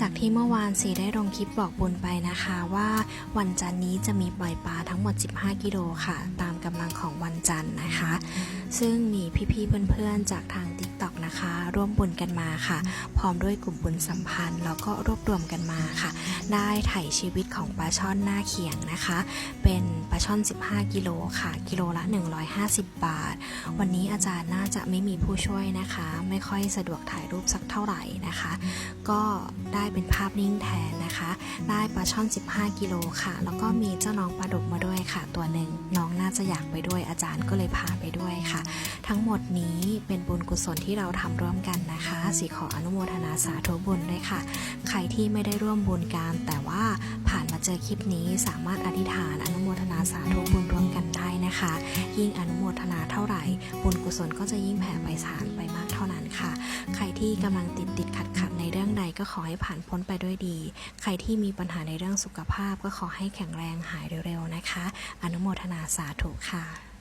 จากที่เมื่อวานสีได้ลงคลิปบอกบุญไปนะคะว่าวันจันนี้จะมีปล่อยปลาทั้งหมด 15 กิโลค่ะ ตามกำลังของวันจันนะคะ ซึ่งมีพี่ๆเพื่อนๆจากทาง t ิ k t o k นะคะ ร่วมบุญกันมาค่ะ พร้อมด้วยกลุ่มบุญสัมพันธ์ แล้วก็รวบรวมกันมาค่ะ ได้ไถ่ชีวิตของปลาช่อนหน้าเขียงนะคะ เป็นปลาช่อน 15 กิโลค่ะ กิโลละ 150 บาท วันนี้อาจารย์น่าจะไม่มีผู้ช่วยนะคะ ไม่ค่อยสะดวกถ่ายรูปสักเท่าไหร่นะคะ ก็ ได้เป็นภาพนิ่งแทนนะคะ ได้ปลาช่อน 15 กิโลค่ะ แล้วก็มีเจ้าน้องปลาดุกมาด้วยค่ะ ตัวหนึ่งน้องน่าจะอยากไปด้วยอาจารย์ก็เลยพาไปด้วยค่ะ ทั้งหมดนี้เป็นบุญกุศลที่เราทำร่วมกันนะคะสีขออนุโมทนาสาธุบุญด้วยค่ะ ใครที่ไม่ได้ร่วมบุญกันแต่ว่าผ่านมาเจอคลิปนี้สามารถอธิษฐานอนุโมทนาสาธุบุญร่วมกันได้นะคะ ยิ่งอนุโมทนาเท่าไหร่ บุญกุศลก็จะยิ่งแผ่ไปสาน ที่กำลังติดติดขัดขัดในเรื่องใดก็ขอให้ผ่านพ้นไปด้วยดี ใครที่มีปัญหาในเรื่องสุขภาพก็ขอให้แข็งแรงหายเร็วๆนะคะ อนุโมทนาสาธุค่ะ